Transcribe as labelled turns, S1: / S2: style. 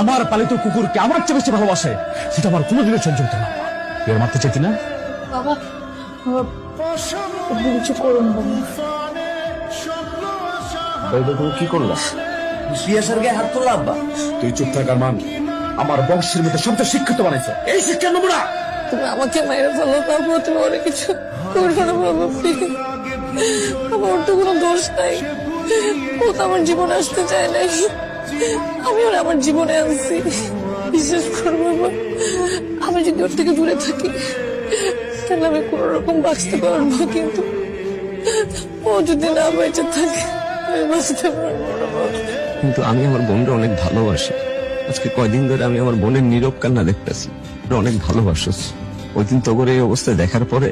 S1: আমার পালিত কুকুরকে আমার চেয়ে বেশি ভালোবাসে সেটা আমার কোনোদিনও সহ্য হতো না। তুই ওর মারতে চাইতি না
S2: বাবা বাবা কিছু করুন
S1: কি করলা?
S3: পিয়াসের গায়ে হাত
S1: তুই চুপ থাকার মান আমার বংশের মধ্যে সবচেয়ে শিক্ষিত বানাইছে। এই শিক্ষার নমুনা
S2: তুমি আমাকে মেরে ফেলো বাবু তুমি ওরে কিছু করো না আমার তো কোনো দোষ নাই। ও তো আমার জীবনে আসতে চায় নাই। আমি ওর আমার জীবনে আনছি। বিশ্বাস করব আমি যদি ওর থেকে দূরে থাকি, তাহলে আমি কোনো রকম বাঁচতে পারব কিন্তু ও যদি না বেঁচে থাকে, আমি বাঁচতে পারব
S4: কিন্তু আমি আমার বোনকে অনেক ভালোবাসি। আজকে কয়দিন ধরে আমি আমার বোনের নীরব কান্না দেখতেছি। অনেক ভালোবাসস ওই দিন তোগর এই অবস্থায় দেখার পরে